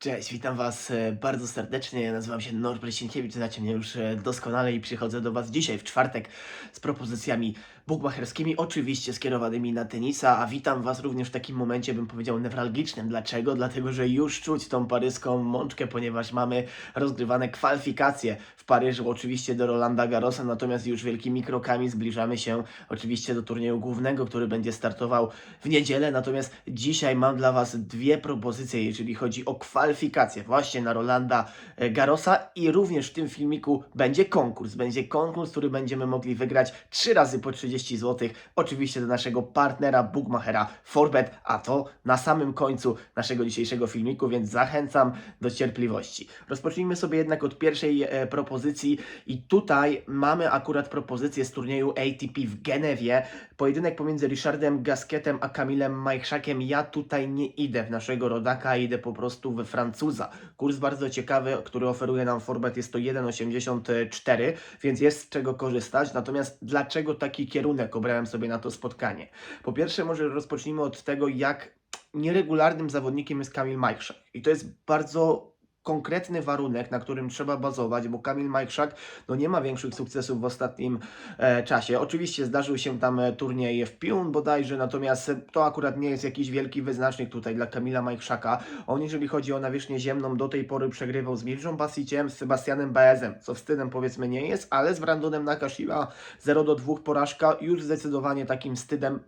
Cześć, witam Was e, bardzo serdecznie. Ja nazywam się Norbert Sienkiewicz, znacie mnie już e, doskonale i przychodzę do Was dzisiaj w czwartek z propozycjami bukmacherskimi, oczywiście skierowanymi na tenisa, a witam Was również w takim momencie, bym powiedział, newralgicznym. Dlaczego? Dlatego, że już czuć tą paryską mączkę, ponieważ mamy rozgrywane kwalifikacje w Paryżu, oczywiście do Rolanda Garrosa, natomiast już wielkimi krokami zbliżamy się oczywiście do turnieju głównego, który będzie startował w niedzielę. Natomiast dzisiaj mam dla Was dwie propozycje, jeżeli chodzi o kwalifikacje właśnie na Rolanda e, Garrosa i również w tym filmiku będzie konkurs. Będzie konkurs, który będziemy mogli wygrać trzy razy po 30 zł. Oczywiście do naszego partnera Bookmachera Forbet, a to na samym końcu naszego dzisiejszego filmiku, więc zachęcam do cierpliwości. Rozpocznijmy sobie jednak od pierwszej e, propozycji i tutaj mamy akurat propozycję z turnieju ATP w Genewie. Pojedynek pomiędzy Richardem Gasquetem a Kamilem Majchrzakiem. Ja tutaj nie idę w naszego rodaka, idę po prostu we Francuza. Kurs bardzo ciekawy, który oferuje nam Forbet jest to 1,84, więc jest z czego korzystać. Natomiast dlaczego taki kierunek obrałem sobie na to spotkanie? Po pierwsze może rozpocznijmy od tego, jak nieregularnym zawodnikiem jest Kamil Majchrzak. I to jest bardzo konkretny warunek, na którym trzeba bazować, bo Kamil Majchrzak no nie ma większych sukcesów w ostatnim e, czasie. Oczywiście zdarzył się tam e, turniej w Piun bodajże, natomiast to akurat nie jest jakiś wielki wyznacznik tutaj dla Kamila Majchrzaka. On jeżeli chodzi o nawierzchnię ziemną do tej pory przegrywał z Mirżą Basiciem, z Sebastianem Baezem, co wstydem powiedzmy nie jest, ale z Brandonem Nakashima 0 do 2 porażka już zdecydowanie takim wstydem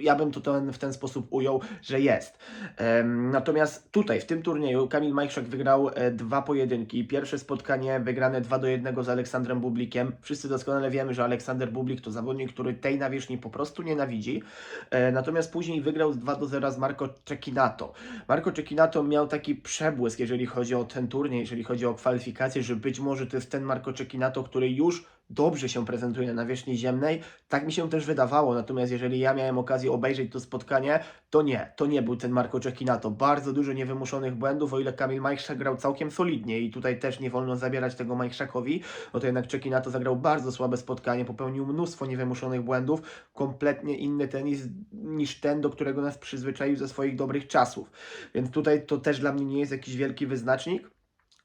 ja bym to ten, w ten sposób ujął, że jest. Natomiast tutaj, w tym turnieju, Kamil Majchrzak wygrał e, dwa pojedynki. Pierwsze spotkanie wygrane 2 do 1 z Aleksandrem Bublikiem. Wszyscy doskonale wiemy, że Aleksander Bublik to zawodnik, który tej nawierzchni po prostu nienawidzi. E, natomiast później wygrał z 2 do 0 z Marco Cecchinato. Marco Cecchinato miał taki przebłysk, jeżeli chodzi o ten turniej, jeżeli chodzi o kwalifikacje, że być może to jest ten Marco Cecchinato, który już dobrze się prezentuje na nawierzchni ziemnej. Tak mi się też wydawało. Natomiast jeżeli ja miałem okazję obejrzeć to spotkanie, to nie, to nie był ten Marco Cecchinato. Bardzo dużo niewymuszonych błędów, o ile Kamil Majchrzak grał całkiem solidnie i tutaj też nie wolno zabierać tego Majchrzakowi, no to jednak Cecchinato zagrał bardzo słabe spotkanie, popełnił mnóstwo niewymuszonych błędów, kompletnie inny tenis niż ten, do którego nas przyzwyczaił ze swoich dobrych czasów. Więc tutaj to też dla mnie nie jest jakiś wielki wyznacznik.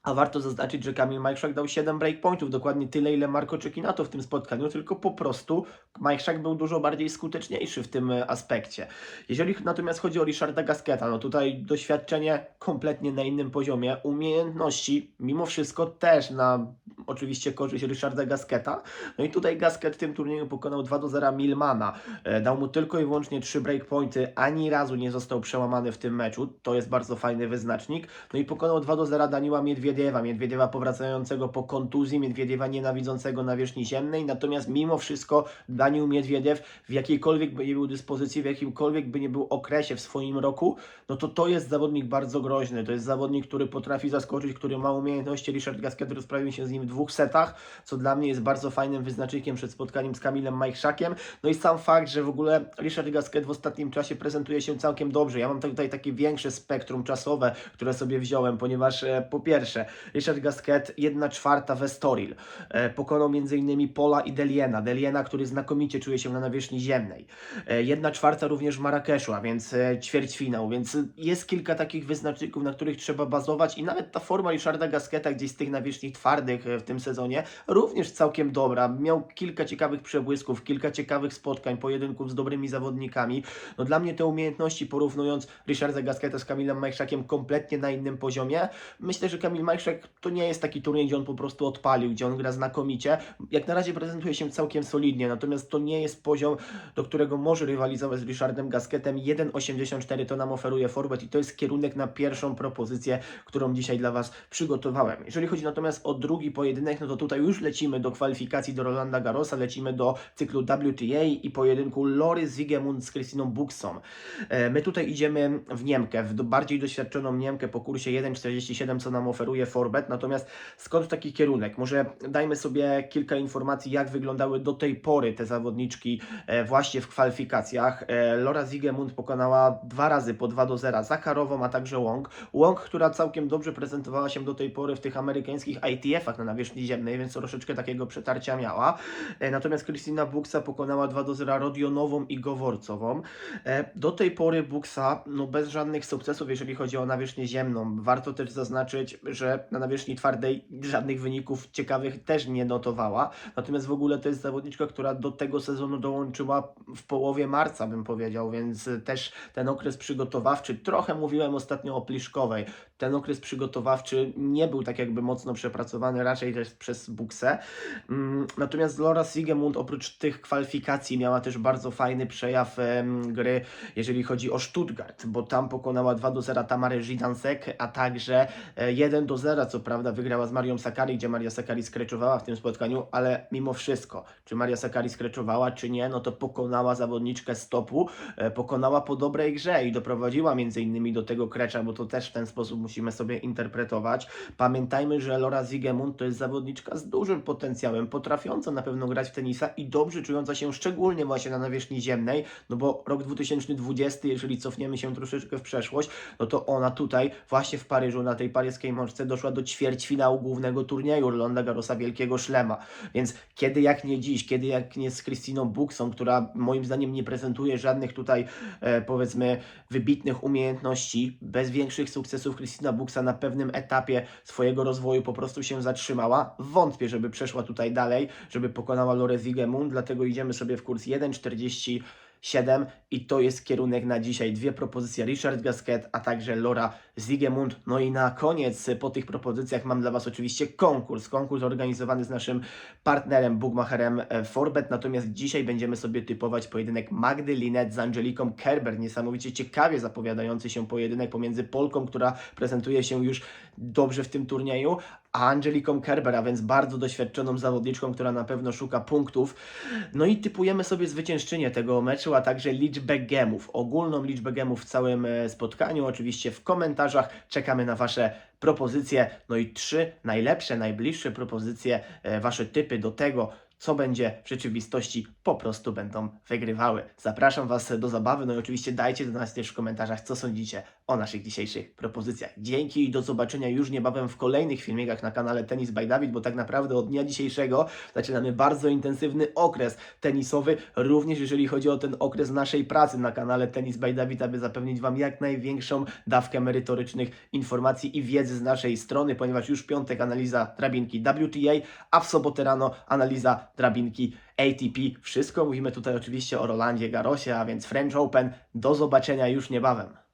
A warto zaznaczyć, że Kamil Majchrzak dał 7 breakpointów, dokładnie tyle, ile Marco Cecchinato w tym spotkaniu, tylko po prostu Majchrzak był dużo bardziej skuteczniejszy w tym e, aspekcie. Jeżeli natomiast chodzi o Richarda Gasqueta, no tutaj doświadczenie kompletnie na innym poziomie, umiejętności mimo wszystko też na oczywiście korzyść Richarda Gasqueta. No i tutaj Gasquet w tym turnieju pokonał 2 do 0 Milmana. E, Dał mu tylko i wyłącznie 3 breakpointy, ani razu nie został przełamany w tym meczu. To jest bardzo fajny wyznacznik. No i pokonał 2 do 0 Daniła Miedwiediewa. Miedwiediewa powracającego po kontuzji, Miedwiediewa nienawidzącego nawierzchni ziemnej. Natomiast mimo wszystko Danił Miedwiediew w jakiejkolwiek by nie był dyspozycji, w jakimkolwiek by nie był okresie w swoim roku, no to to jest zawodnik bardzo groźny. To jest zawodnik, który potrafi zaskoczyć, który ma umiejętności. Richard Gasquet rozprawił się z nim w dwóch setach, co dla mnie jest bardzo fajnym wyznacznikiem przed spotkaniem z Kamilem Majchrzakiem. No i sam fakt, że w ogóle Richard Gasquet w ostatnim czasie prezentuje się całkiem dobrze. Ja mam tutaj takie większe spektrum czasowe, które sobie wziąłem, ponieważ e, po pierwsze, Richard Gasquet 1 czwarta w Estoril. E, pokonał m.in. Pola i Deliena. Deliena, który znakomicie czuje się na nawierzchni ziemnej. E, 1 czwarta również Marrakeszu, a więc e, ćwierćfinał, więc jest kilka takich wyznaczników, na których trzeba bazować i nawet ta forma Richarda Gasqueta gdzieś z tych nawierzchni twardych e, w tym sezonie również całkiem dobra. Miał kilka ciekawych przebłysków, kilka ciekawych spotkań, pojedynków z dobrymi zawodnikami. No dla mnie te umiejętności porównując Richarda Gasqueta z Kamilem Majchrzakiem kompletnie na innym poziomie. Myślę, że Kamil Majchrzak to nie jest taki turniej, gdzie on po prostu odpalił, gdzie on gra znakomicie. Jak na razie prezentuje się całkiem solidnie, natomiast to nie jest poziom, do którego może rywalizować z Richardem Gasquetem. 1,84 to nam oferuje Forbet i to jest kierunek na pierwszą propozycję, którą dzisiaj dla Was przygotowałem. Jeżeli chodzi natomiast o drugi pojedynek, no to tutaj już lecimy do kwalifikacji do Rolanda Garrosa, lecimy do cyklu WTA i pojedynku Lory Zigemund z Krystyną Buksą. E, My tutaj idziemy w Niemkę, w bardziej doświadczoną Niemkę po kursie 1,47, co nam oferuje Forbet, natomiast skąd taki kierunek? Może dajmy sobie kilka informacji, jak wyglądały do tej pory te zawodniczki e, właśnie w kwalifikacjach. E, Laura Zigemund pokonała dwa razy po 2 do 0 Zacharową, a także Wong. Wong, która całkiem dobrze prezentowała się do tej pory w tych amerykańskich ITF-ach na nawierzchni ziemnej, więc troszeczkę takiego przetarcia miała. E, Natomiast Krystyna Buksa pokonała 2 do 0 Rodionową i Goworcową. Do tej pory Buksa no bez żadnych sukcesów, jeżeli chodzi o nawierzchnię ziemną. Warto też zaznaczyć, że na nawierzchni twardej żadnych wyników ciekawych też nie notowała. Natomiast w ogóle to jest zawodniczka, która do tego sezonu dołączyła w połowie marca, bym powiedział, więc też ten okres przygotowawczy, trochę mówiłem ostatnio o Pliszkowej, ten okres przygotowawczy nie był tak jakby mocno przepracowany, raczej też przez Buksę. Mm, Natomiast Laura Sigemund oprócz tych kwalifikacji miała też bardzo fajny przejaw gry, jeżeli chodzi o Stuttgart, bo tam pokonała 2 do 0 Tamarę Żydansek, a także e, 1 do 0, co prawda wygrała z Marią Sakari, gdzie Maria Sakari skreczowała w tym spotkaniu, ale mimo wszystko, czy Maria Sakari skreczowała, czy nie, no to pokonała zawodniczkę stopu, e, pokonała po dobrej grze i doprowadziła między innymi do tego krecza, bo to też w ten sposób musimy sobie interpretować. Pamiętajmy, że Laura Zigemund to jest zawodniczka z dużym potencjałem, potrafiąca na pewno grać w tenisa i dobrze czująca się szczególnie właśnie na nawierzchni ziemnej, no bo rok 2020, jeżeli cofniemy się troszeczkę w przeszłość, no to ona tutaj właśnie w Paryżu na tej paryskiej mączce doszła do ćwierćfinału głównego turnieju Rolanda Garrosa Wielkiego Szlema. Więc kiedy jak nie dziś, kiedy jak nie z Krystyną Buksą, która moim zdaniem nie prezentuje żadnych tutaj e, powiedzmy wybitnych umiejętności, bez większych sukcesów Krystyna Buksa na pewnym etapie swojego rozwoju po prostu się zatrzymała. Wątpię, żeby przeszła tutaj dalej, żeby pokonała Lore Zigemund, dlatego idziemy sobie w kurs 1.40 7 i to jest kierunek na dzisiaj. Dwie propozycje Richard Gasquet, a także Laura Zigemund. No i na koniec po tych propozycjach mam dla Was oczywiście konkurs. Konkurs organizowany z naszym partnerem, bookmacherem e, Forbet. Natomiast dzisiaj będziemy sobie typować pojedynek Magdy Linet z Angeliką Kerber. Niesamowicie ciekawie zapowiadający się pojedynek pomiędzy Polką, która prezentuje się już dobrze w tym turnieju, a Angeliką Kerber, a więc bardzo doświadczoną zawodniczką, która na pewno szuka punktów. No i typujemy sobie zwyciężczynię tego meczu, a także liczbę gemów, ogólną liczbę gemów w całym e, spotkaniu. Oczywiście w komentarzach czekamy na Wasze propozycje. No i trzy najlepsze, najbliższe propozycje, e, Wasze typy do tego, co będzie w rzeczywistości, po prostu będą wygrywały. Zapraszam Was do zabawy, no i oczywiście dajcie do nas też w komentarzach, co sądzicie o naszych dzisiejszych propozycjach. Dzięki i do zobaczenia już niebawem w kolejnych filmikach na kanale Tennis by Dawid, bo tak naprawdę od dnia dzisiejszego zaczynamy bardzo intensywny okres tenisowy, również jeżeli chodzi o ten okres naszej pracy na kanale Tennis by Dawid, aby zapewnić Wam jak największą dawkę merytorycznych informacji i wiedzy z naszej strony, ponieważ już w piątek analiza drabinki WTA, a w sobotę rano analiza drabinki ATP. Wszystko mówimy tutaj oczywiście o Rolandzie Garrosie, a więc French Open. Do zobaczenia już niebawem.